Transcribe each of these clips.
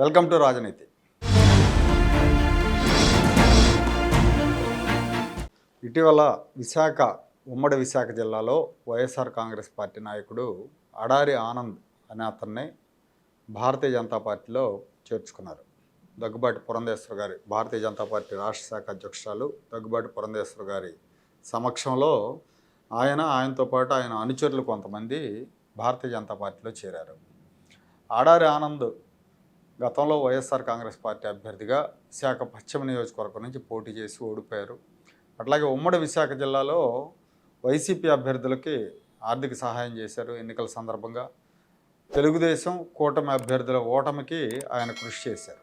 Welcome to రాజనీతి. ఇటీవల విశాఖ ఉమ్మడి విశాఖ జిల్లాలో వైఎస్ఆర్ కాంగ్రెస్ పార్టీ నాయకుడు అడారి ఆనంద్ అనే అతన్ని భారతీయ జనతా పార్టీలో చేర్చుకున్నారు. దగ్గుబాటి పురంధేశ్వర గారి భారతీయ జనతా పార్టీ రాష్ట్ర శాఖ అధ్యక్షురాలు దగ్గుబాటి పురంధేశ్వర గారి సమక్షంలో ఆయన ఆయనతో పాటు ఆయన అనుచరులు కొంతమంది భారతీయ జనతా పార్టీలో చేరారు. ఆడారి ఆనంద్ గతంలో వైఎస్ఆర్ కాంగ్రెస్ పార్టీ అభ్యర్థిగా విశాఖ పశ్చిమ నియోజకవర్గం నుంచి పోటీ చేసి ఓడిపోయారు. అట్లాగే ఉమ్మడి విశాఖ జిల్లాలో వైసీపీ అభ్యర్థులకి ఆర్థిక సహాయం చేశారు ఎన్నికల సందర్భంగా. తెలుగుదేశం కూటమి అభ్యర్థుల ఓటమికి ఆయన కృషి చేశారు.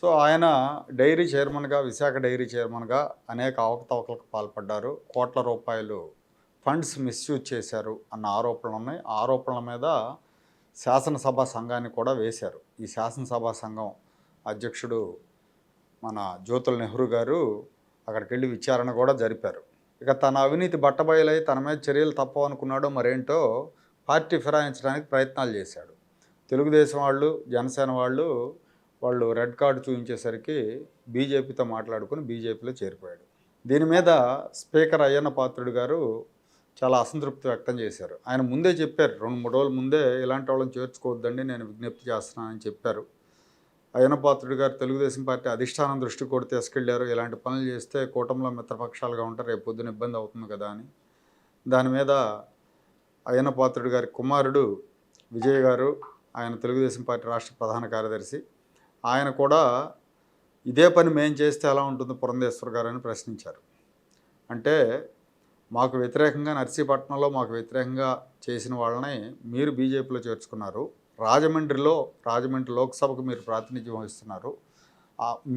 సో ఆయన డైరీ చైర్మన్గా విశాఖ డైరీ చైర్మన్గా అనేక అవకతవకలకు పాల్పడ్డారు. కోట్ల రూపాయలు ఫండ్స్ మిస్యూజ్ చేశారు అన్న ఆరోపణలు ఉన్నాయి. ఆరోపణల మీద శాసనసభ సంఘాన్ని కూడా వేశారు. ఈ శాసనసభ సంఘం అధ్యక్షుడు మన జ్యోతుల నెహ్రూ గారు అక్కడికి వెళ్ళి విచారణ కూడా జరిపారు. ఇక తన అవినీతి బట్టబయలై తన మీద చర్యలు తప్పవనుకున్నాడో మరేంటో పార్టీ ఫిరాయించడానికి ప్రయత్నాలు చేశాడు. తెలుగుదేశం వాళ్ళు జనసేన వాళ్ళు వాళ్ళు రెడ్ కార్డు చూపించేసరికి బీజేపీతో మాట్లాడుకుని బీజేపీలో చేరిపోయాడు. దీని మీద స్పీకర్ అయ్యన్న పాత్రుడు గారు చాలా అసంతృప్తి వ్యక్తం చేశారు. ఆయన ముందే చెప్పారు రెండు మూడు రోజుల ముందే ఇలాంటి వాళ్ళని చేర్చుకోవద్దండి నేను విజ్ఞప్తి చేస్తున్నానని చెప్పారు. అయ్యనపాత్రుడు గారు తెలుగుదేశం పార్టీ అధిష్టానం దృష్టి కూడా తీసుకెళ్ళారు. ఇలాంటి పనులు చేస్తే కూటమిలో మిత్రపక్షాలుగా ఉంటారు రేపు పొద్దున ఇబ్బంది అవుతుంది కదా అని. దాని మీద అయ్యనపాత్రుడు గారి కుమారుడు విజయ్ గారు ఆయన తెలుగుదేశం పార్టీ రాష్ట్ర ప్రధాన కార్యదర్శి ఆయన కూడా ఇదే పని మేం చేస్తే ఎలా ఉంటుంది పురంధేశ్వర్ గారు అని ప్రశ్నించారు. అంటే మాకు వ్యతిరేకంగా నర్సీపట్నంలో మాకు వ్యతిరేకంగా చేసిన వాళ్ళని మీరు బీజేపీలో చేర్చుకున్నారు. రాజమండ్రిలో రాజమండ్రి లోక్సభకు మీరు ప్రాతినిధ్యం వహిస్తున్నారు.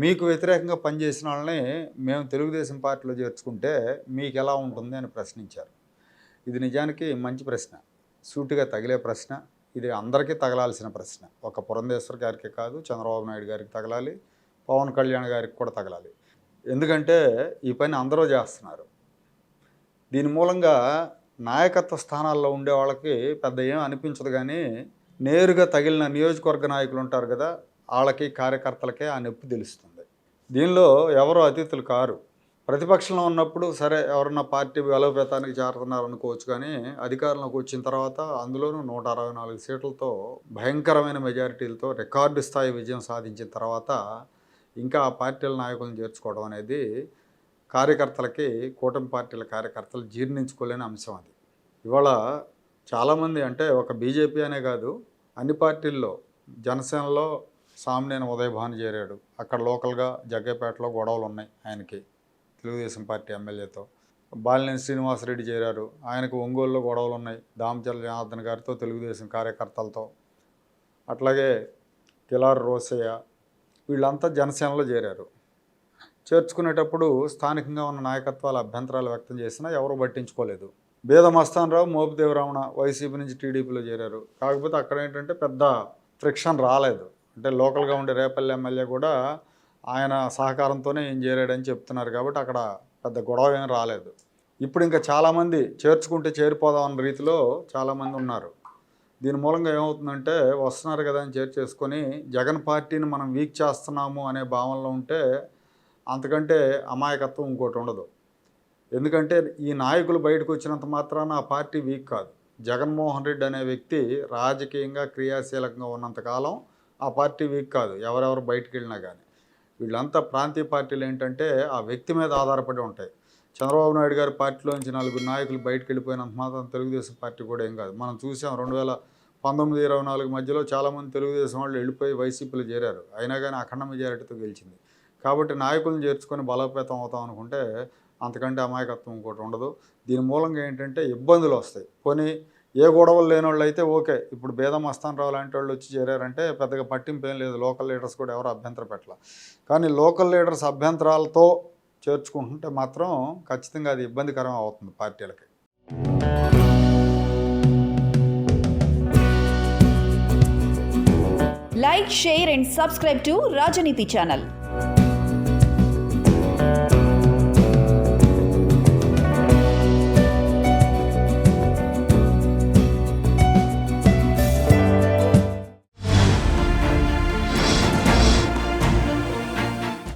మీకు వ్యతిరేకంగా పనిచేసిన వాళ్ళని మేము తెలుగుదేశం పార్టీలో చేర్చుకుంటే మీకు ఎలా ఉంటుంది అని ప్రశ్నించారు. ఇది నిజానికి మంచి ప్రశ్న. సూటిగా తగిలే ప్రశ్న. ఇది అందరికీ తగలాల్సిన ప్రశ్న. ఒక పురంధేశ్వర్ గారికి కాదు చంద్రబాబు నాయుడు గారికి తగలాలి పవన్ కళ్యాణ్ గారికి కూడా తగలాలి. ఎందుకంటే ఈ పని అందరూ చేస్తున్నారు. దీని మూలంగా నాయకత్వ స్థానాల్లో ఉండే వాళ్ళకి పెద్ద ఏం అనిపించదు కానీ నేరుగా తగిలిన నియోజకవర్గ నాయకులు ఉంటారు కదా వాళ్ళకి కార్యకర్తలకే ఆ నొప్పి తెలుస్తుంది. దీనిలో ఎవరు అతిథులు కారు? ప్రతిపక్షంలో ఉన్నప్పుడు సరే ఎవరన్నా పార్టీ బలోపేతానికి చేరుతున్నారు అనుకోవచ్చు కానీ అధికారంలోకి వచ్చిన తర్వాత అందులోనూ నూట అరవై నాలుగు సీట్లతో భయంకరమైన మెజారిటీలతో రికార్డు స్థాయి విజయం సాధించిన తర్వాత ఇంకా ఆ పార్టీల నాయకులను చేర్చుకోవడం అనేది కార్యకర్తలకి కూటమి పార్టీల కార్యకర్తలు జీర్ణించుకోలేని అంశం అది. ఇవాళ చాలామంది అంటే ఒక బీజేపీ అనే కాదు అన్ని పార్టీల్లో జనసేనలో సామ్నేని ఉదయభాను చేరాడు. అక్కడ లోకల్గా జగ్గేపేటలో గొడవలు ఉన్నాయి ఆయనకి తెలుగుదేశం పార్టీ ఎమ్మెల్యేతో. బాలినేని శ్రీనివాసరెడ్డి చేరారు. ఆయనకు ఒంగోలులో గొడవలు ఉన్నాయి. దామచర్ల జనార్దన్ గారితో తెలుగుదేశం కార్యకర్తలతో. అట్లాగే కిలార్ రోసయ్య వీళ్ళంతా జనసేనలో చేరారు. చేర్చుకునేటప్పుడు స్థానికంగా ఉన్న నాయకత్వాల అభ్యంతరాలు వ్యక్తం చేసినా ఎవరు పట్టించుకోలేదు. బేద మస్తానరావు మోపిదేవరమణ వైసీపీ నుంచి టీడీపీలో చేరారు. కాకపోతే అక్కడ ఏంటంటే పెద్ద ఫ్రిక్షన్ రాలేదు. అంటే లోకల్గా ఉండే రేపల్లి ఎమ్మెల్యే కూడా ఆయన సహకారంతోనే ఏం చేరాడని చెప్తున్నారు కాబట్టి అక్కడ పెద్ద గొడవ ఏం రాలేదు. ఇప్పుడు ఇంకా చాలామంది చేర్చుకుంటే చేరిపోదాం అన్న రీతిలో చాలామంది ఉన్నారు. దీని మూలంగా ఏమవుతుందంటే వస్తున్నారు కదా అని చేర్చేసుకొని జగన్ పార్టీని మనం వీక్ చేస్తున్నాము అనే భావనలో ఉంటే అంతకంటే అమాయకత్వం ఇంకోటి ఉండదు. ఎందుకంటే ఈ నాయకులు బయటకు వచ్చినంత మాత్రాన ఆ పార్టీ వీక్ కాదు. జగన్మోహన్ రెడ్డి అనే వ్యక్తి రాజకీయంగా క్రియాశీలకంగా ఉన్నంతకాలం ఆ పార్టీ వీక్ కాదు. ఎవరెవరు బయటికి వెళ్ళినా కానీ వీళ్ళంతా ప్రాంతీయ పార్టీలు ఏంటంటే ఆ వ్యక్తి మీద ఆధారపడి ఉంటాయి. చంద్రబాబు నాయుడు గారి పార్టీలోంచి నలుగురు నాయకులు బయటకు వెళ్ళిపోయినంత మాత్రం తెలుగుదేశం పార్టీ కూడా ఏం కాదు. మనం చూసాం రెండు వేల పంతొమ్మిది ఇరవై నాలుగు మధ్యలో చాలామంది తెలుగుదేశం వాళ్ళు వెళ్ళిపోయి వైసీపీలో చేరారు. అయినా కానీ అఖండ మెజారిటీతో గెలిచింది. కాబట్టి నాయకులను చేర్చుకొని బలోపేతం అవుతాం అనుకుంటే అంతకంటే అమాయకత్వం ఇంకోటి ఉండదు. దీని మూలంగా ఏంటంటే ఇబ్బందులు వస్తాయి. పోనీ ఏ గొడవలు లేని వాళ్ళు అయితే ఓకే ఇప్పుడు బేదం రావు లాంటి వాళ్ళు వచ్చి చేరారంటే పెద్దగా పట్టింపు ఏం లేదు. లోకల్ లీడర్స్ కూడా ఎవరు అభ్యంతరం పెట్టాల. కానీ లోకల్ లీడర్స్ అభ్యంతరాలతో చేర్చుకుంటుంటే మాత్రం ఖచ్చితంగా అది ఇబ్బందికరం అవుతుంది పార్టీలకి. Like share and subscribe to Rajaneethi channel